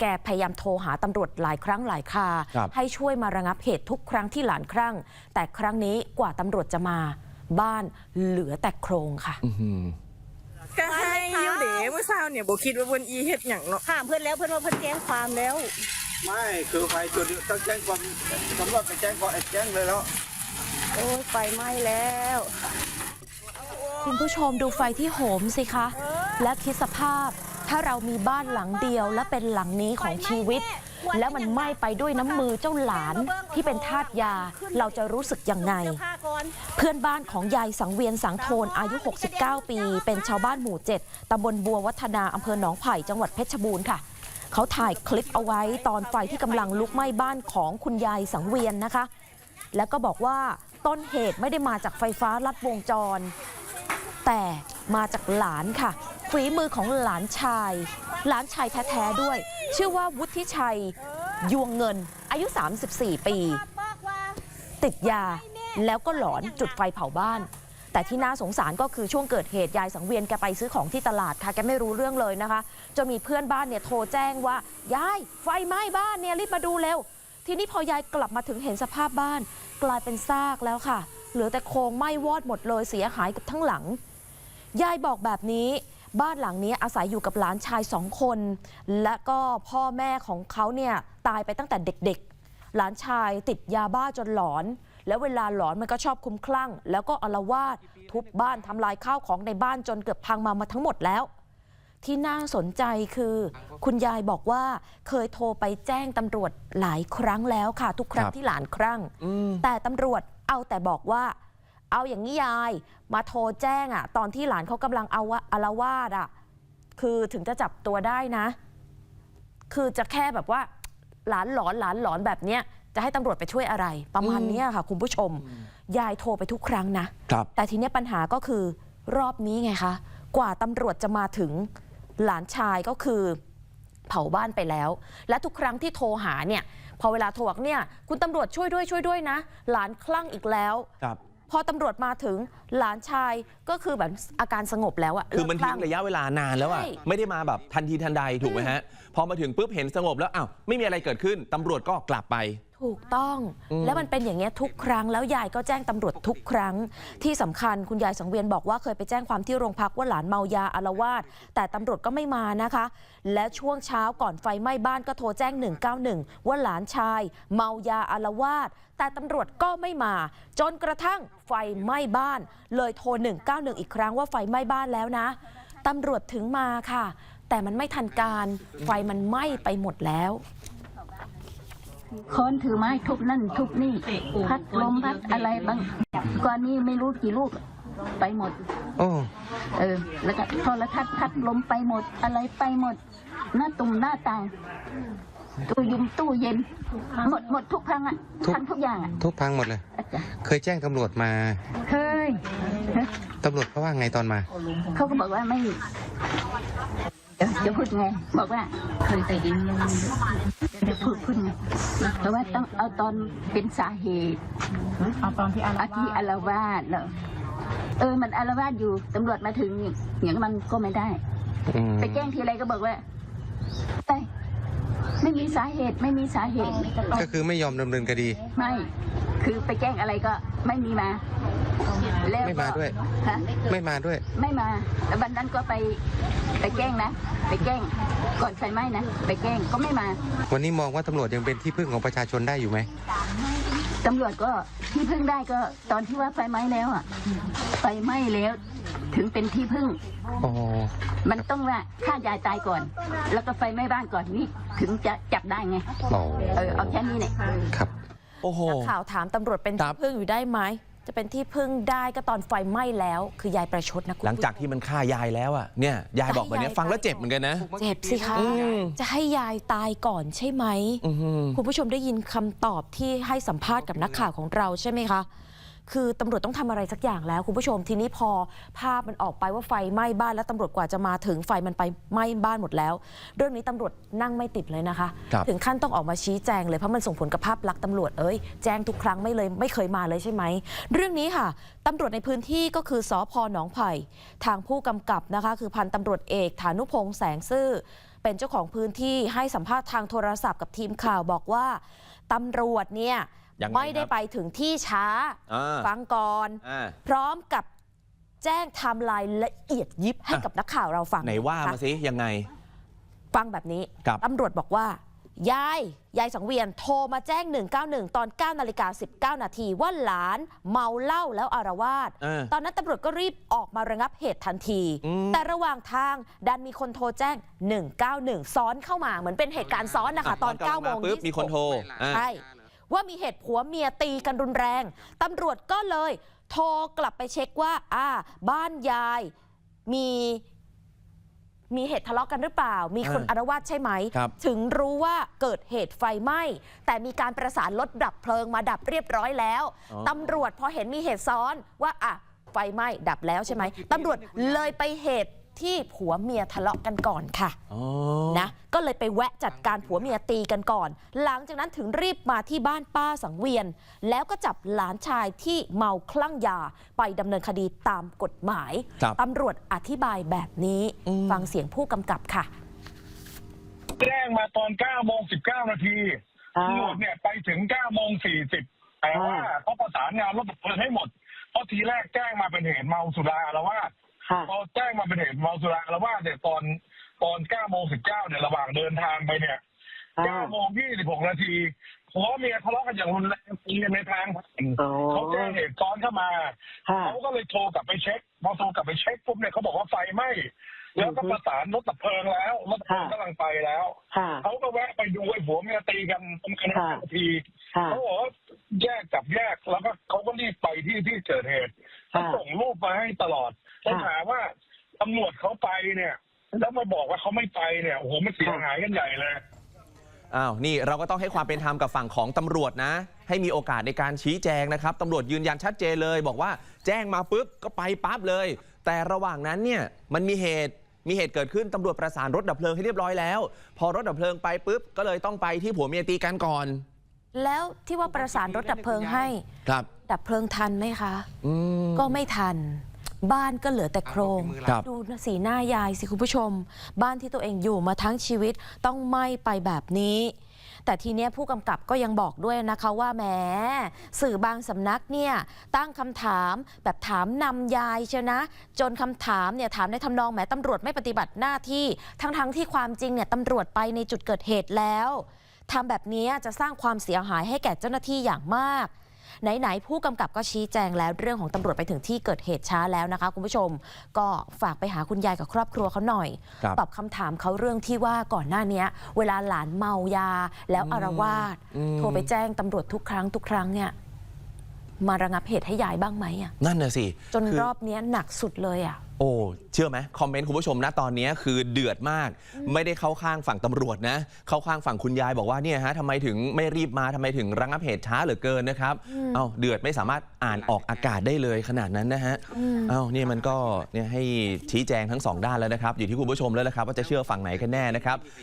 แกพยายามโทรหาตำรวจหลายครั้งหลายคราครับให้ช่วยมาระงับเหตุทุกครั้งที่หลานครั่ง แต่ครั้งนี้กว่าตำรวจจะมา บ้านเหลือแต่โครงค่ะอื้อหือก็ให้อยูเด๋เมื่อเช้าเนี่ยโบคิดว่าเพิ่นอีเฮ็ดหยังเนาะถามเพื่อนแล้วเพื่อนว่าเพื่อนแจ้งความแล้ว ไม่คือไฟจุดต้องแจ้งความตำรวจไปแจ้งความแจ้งเลยแล้ว โอ้ยไฟไหม้แล้ว คุณผู้ชมดูไฟที่โหมสิคะ และคิดสภาพ ถ้าเรามีบ้านหลังเดียวและเป็นหลังนี้ของชีวิต แล้วมันไหม้ไปด้วยน้ำมือเจ้าหลานที่เป็นทาสยาเราจะรู้สึกยังไงเสื้อผ้าก่อนเพื่อนบ้านของยายสังเวียนสังโทนอายุ 69 ปี เป็นชาวบ้านหมู่ 7ตำบลบัววัฒนาอำเภอหนองไผ่จังหวัดเพชรบูรณ์ค่ะเขาถ่ายคลิปเอาไว้ตอนไฟที่กำลังลุกไหม้บ้านของคุณยายสังเวียนนะคะ แล้วก็บอกว่าต้นเหตุไม่ได้มาจากไฟฟ้าลัดวงจร แต่มาจากหลานค่ะ ฝีมือของหลานชาย หลานชายแท้ๆด้วย ชื่อว่าวุฒิชัยยวงเงิน อายุ 34 ปีบอกว่าติดยาแล้วก็หลอนจุดไฟเผาบ้าน แต่ที่น่าสงสารก็คือช่วงเกิดเหตุยายสังเวียนแกไปซื้อของที่ตลาดค่ะแกไม่รู้เรื่องเลยนะคะจนมีเพื่อนบ้านเนี่ยโทรแจ้งว่ายายไฟไหม้บ้านเนี่ยรีบมาดูเร็ว ทีนี้พอยายกลับมาถึงเห็นสภาพบ้าน กลายเป็นซากแล้วค่ะ เหลือแต่โครงไหม้วอดหมดเลยเสียหายกับทั้งหลังยายบอกแบบนี้ บ้านหลังนี้อาศัยอยู่กับหลานชายสองคน และก็พ่อแม่ของเขาเนี่ยตายไปตั้งแต่เด็กๆ หลานชายติดยาบ้าจนหลอน แล้วเวลาหลอนมันก็ชอบคลุ้มคลั่ง แล้วก็อารวาสทุบบ้านทำลายข้าวของในบ้านจนเกือบพังมามาทั้งหมดแล้ว ที่น่าสนใจคือ คุณยายบอกว่าเคยโทรไปแจ้งตำรวจหลายครั้งแล้วค่ะ ทุกครั้งครับที่หลานครั่งอืมแต่ตำรวจเอาแต่บอกว่า เอาอย่างนี้ยายมาโทรแจ้งอะตอนที่หลานเขากำลังเอาวะอารวาสอะคือถึงจะจับตัวได้นะ คือจะแค่แบบว่า หลานหลอนหลานหลอนแบบเนี้ยจะให้ตำรวจไปช่วยอะไร ประมาณเนี้ยค่ะ คุณผู้ชม ยายโทรไปทุกครั้งนะ ครับ แต่ทีเนี้ยปัญหาก็คือรอบนี้ไงคะ กว่าตำรวจจะมาถึงหลานชายก็คือ เผาบ้านไปแล้ว และทุกครั้งที่โทรหาเนี่ย พอเวลาโทรบอกเนี่ย คุณตำรวจช่วยด้วยช่วยด้วยนะ หลานคลั่งอีกแล้ว ครับ พอตำรวจมาถึงหลานชายก็คือแบบอาการสงบแล้วอะคือมันเลิกทิ้งระยะเวลานานแล้วอะใช่ ไม่ได้มาแบบทันทีทันใดถูกไหมฮะ พอมาถึงปุ๊บเห็นสงบแล้วอ้าวไม่มีอะไรเกิดขึ้นตำรวจก็กลับไป ถูกต้องอืมแล้วมันเป็นอย่างเงี้ยทุกครั้งแล้วยายก็แจ้งตำรวจทุกครั้ง ที่สำคัญคุณยายสังเวียนบอกว่าเคยไปแจ้งความที่โรงพักว่าหลานเมายาอารวาสแต่ตำรวจก็ไม่มานะคะ และช่วงเช้าก่อนไฟไหม้บ้านก็โทรแจ้ง 191 ว่าหลานชาย เมายาอารวาสแต่ตำรวจก็ไม่มา จนกระทั่งไฟไหม้บ้าน เลยโทร 191 อีกครั้งว่าไฟไหม้บ้านแล้วนะตำรวจถึงมาค่ะ แต่มันไม่ทันการไฟมันไหม้ไปหมดแล้ว ค้อนถือไม้ทุบนั่นทุบนี่ พัดลมพัดอะไรบ้างก่อนนี้ไม่รู้กี่ลูกไปหมดโอ้เออ แล้วก็โทรทัศน์พัดลมไปหมดอะไรไปหมด หน้าตุ่มหน้าต่างตู้ยุมตู้เย็น หมดหมดทุกพังอะทุกพังทุกอย่างอะทุกพังหมดเลยอาจารย์เคยแจ้งตำรวจมา เคยตำรวจเขาว่าไงตอนมา เขาก็บอกว่าไม่เดี๋ยว จะพูดไงบอกว่าเคยแต่ยินจะพูดพูดไงแต่ว่าต้องเอาตอนเป็นสาเหตุเอาตอนที่อาอาที่อารวาสเหรอเออมันอารวาสอยู่ตำรวจมาถึงอย่างนั้นมันก็ไม่ได้อืมไปแจ้งทีไรก็บอกว่าไปไม่มีสาเหตุไม่มีสาเหตุก็คือไม่ยอมดำเนินคดี ไม่ คือไปแจ้งอะไรก็ไม่มีมา แล้วไม่ก็มาด้วย ฮะไม่มาด้วย ไม่มาแล้ววันนั้นก็ไปไปแจ้งนะ ไปแจ้ง ก่อนไฟไหม้นะ ไปแจ้งก็ไม่มา วันนี้มองว่าตำรวจยังเป็นที่พึ่งของประชาชนได้อยู่ไหม ตำรวจก็ที่พึ่งได้ก็ตอนที่ว่าไฟไหม้แล้วอะ ไฟไหม้แล้ว ถึงเป็นที่พึ่ง อ๋อ มันต้องว่าฆ่ายายตายก่อน แล้วก็ไฟไหม้บ้านก่อนนี่ถึงจะจับได้ไง อ๋อ เออเอาแค่นี้เนี่ย ครับ โอ้โห นักข่าวถามตำรวจเป็นครัที่บพึ่งอยู่ได้ไหม จะเป็นที่พึ่งได้ก็ตอนไฟไหม้แล้ว คือยายประชดนะคุณหลังจากที่มันฆ่ายายแล้วอะเนี่ยยายบอกแบบเนี้ยฟังแล้วเจ็บเหมือนกันนะ เจ็บสิคะอืมจะให้ยายตายก่อนใช่ไหมอื้อหือคุณผู้ชมได้ยินคำตอบที่ให้สัมภาษณ์กับนักข่าวของเราใช่ไหมคะ คือตำรวจต้องทำอะไรสักอย่างแล้วคุณผู้ชมทีนี้พอภาพมันออกไปว่าไฟไหม้บ้านแล้วตำรวจกว่าจะมาถึงไฟมันไปไหม้บ้านหมดแล้ว เรื่องนี้ตำรวจนั่งไม่ติดเลยนะคะครับถึงขั้นต้องออกมาชี้แจงเลยเพราะมันส่งผลกับภาพลักษณ์ตำรวจเอ้ยแจ้งทุกครั้งไม่เลยไม่เคยมาเลยใช่ไหมเรื่องนี้ค่ะตำรวจในพื้นที่ก็คือสอพหนองไผ่ทางผู้กำกับนะคะคือพันตำรวจเอกฐานุพงษ์แสงซื่อเป็นเจ้าของพื้นที่ให้สัมภาษณ์ทางโทรศัพท์กับทีมข่าวบอกว่าตำรวจเนี่ย ยังไงไม่ได้ครับไปถึงที่ช้า อ่าฟังก่อน อ่า พร้อมกับแจ้งไทม์ไลน์ละเอียดยิบให้อะ กับนักข่าวเราฟังไหนว่าค่ะมาสิยังไง ฟังแบบนี้ครับ ตำรวจบอกว่า ยาย ยายสังเวียนโทรมาแจ้ง 191 ตอน 9 นาฬิกา 19 นาทีว่าหลานเมาเหล้าแล้วอารวาส เออ ตอนนั้นตำรวจก็รีบออกมาระงับเหตุทันที อืม แต่ระหว่างทางดันมีคนโทรแจ้ง 191 ซ้อนเข้ามาเหมือนเป็นเหตุการณ์ซ้อนนะคะ ตอนกำลั9โมงปุ๊บมีคนโทรอ่า ใช่ ว่ามีเหตุผัวเมียตีกันรุนแรงตำรวจก็เลยโทรกลับไปเช็คว่า อ่า บ้านยายมีมีเหตุทะเลาะกันหรือเปล่า มีคนอ่าอารวาสใช่ไหมครับถึงรู้ว่าเกิดเหตุไฟไหม้ แต่มีการประสานรถดับเพลิงมาดับเรียบร้อยแล้วอ๋อตำรวจพอเห็นมีเหตุซ้อนว่าอะไฟไหม้ดับแล้วใช่ไหม ตำรวจเลยไปเหตุ ที่ผัวเมียทะเลาะกันก่อนค่ะอ๋อนะก็เลยไปแวะจัดการผัวเมียตีกันก่อน หลังจากนั้นถึงรีบมาที่บ้านป้าสังเวียน แล้วก็จับหลานชายที่เมาคลั่งยาไปดำเนินคดีตามกฎหมายครับตำรวจอธิบายแบบนี้อืมฟังเสียงผู้กำกับค่ะแจ้งมาตอน9โมง19 นาทีตำรวจเนี่ยไปถึง9โมง40แต่ว่าเขาประสานงานรถดับเพลิงให้หมด เพราะทีแรกแจ้งมาเป็นเหตุเมาสุราละว่า สพอแจ้งมาเป็นเหตุเมาสุราละว่าสเนี่ยตอนตอน9โมง19เนี่ยระหว่างเดินทางไปเนี่ย9โมง26นาทีผัวเมียทะเลาะกันอย่างรุนแรงตีกันในทางผ่านเขาแจ้งเหตุซ้อนเข้ามาเขาก็เลยโทรกลับไปเช็คพอโทรกลับไปเช็คปุ๊บเนี่ยเขาบอกว่าไฟไหม้ แล้วก็ประสานรถดับเพลิงแล้วรถดับเพลิงกำลังไปแล้วเขาก็แวะไปดูไอ้ผัวเมียตีกันประมาณห้านาทีเขาบอกว่าแยกกับแยกแล้วก็เขาก็รีบไปที่ที่เกิดเหตุเขาส่งรูปมาให้ตลอดเขาถามว่าตำรวจเขาไปเนี่ย แล้วมาบอกว่าเขาไม่ไปเนี่ยโอ้โหมันเสียหายกันใหญ่เลยอ้าวนี่เราก็ต้องให้ความเป็นธรรมกับฝั่งของตำรวจนะ ให้มีโอกาสในการชี้แจงนะครับตำรวจยืนยันชัดเจนเลย บอกว่าแจ้งมาปุ๊บก็ไปปั๊บเลย แต่ระหว่างนั้นเนี่ยมันมีเหตุ มีเหตุเกิดขึ้นตำรวจประสานรถดับเพลิงให้เรียบร้อยแล้ว พอรถดับเพลิงไปปุ๊บก็เลยต้องไปที่ผัวเมียตีกันก่อน แล้วที่ว่าประสานรถดับเพลิงให้ ครับ ดับเพลิงทันไหมคะ อืม ก็ไม่ทัน บ้านก็เหลือแต่โครง ครับ ดูสีหน้ายายสิคุณผู้ชม บ้านที่ตัวเองอยู่มาทั้งชีวิตต้องไหม้ไปแบบนี้ แต่ทีเนี้ยผู้กำกับก็ยังบอกด้วยนะคะว่าแหมสื่อบางสำนักเนี่ยตั้งคำถามแบบถามนำยายเชียวนะ จนคำถามเนี่ยถามในทำนองแหมตำรวจไม่ปฏิบัติหน้าที่ ทั้งๆที่ความจริงเนี่ยตำรวจไปในจุดเกิดเหตุแล้วทำแบบนี้จะสร้างความเสียหายให้แก่เจ้าหน้าที่อย่างมาก ไหนๆผู้กำกับก็ชี้แจงแล้วเรื่องของตำรวจไปถึงที่เกิดเหตุช้าแล้วนะคะ คุณผู้ชม ก็ฝากไปหาคุณยายกับครอบครัวเขาหน่อยครับตอบคำถามเขาเรื่องที่ว่าก่อนหน้าเนี้ยเวลาหลานเมายาแล้วอารวาสอืมโทรไปแจ้งตำรวจทุกครั้งทุกครั้งเนี่ย มาระงับเหตุให้ยายบ้างไหมอะนั่นน่ะสิจนคือรอบเนี้ยหนักสุดเลยอะ โอ้เชื่อไหมคอมเมนต์คุณผู้ชมนะตอนนี้คือเดือดมาก ไม่ได้เข้าข้างฝั่งตำรวจนะ เข้าข้างฝั่งคุณยายบอกว่าเนี่ยฮะทำไมถึงไม่รีบมาทำไมถึงระงับเหตุช้าเหลือเกินนะครับเอ้าเดือดไม่สามารถอ่านออกอากาศได้เลยขนาดนั้นนะฮะเอ้าเนี่ยมันก็เนี่ยให้ชี้แจงทั้งสองด้านแล้วนะครับ อยู่ที่คุณผู้ชมแล้วละครับว่าจะเชื่อฝั่งไหนกันแน่นะครับ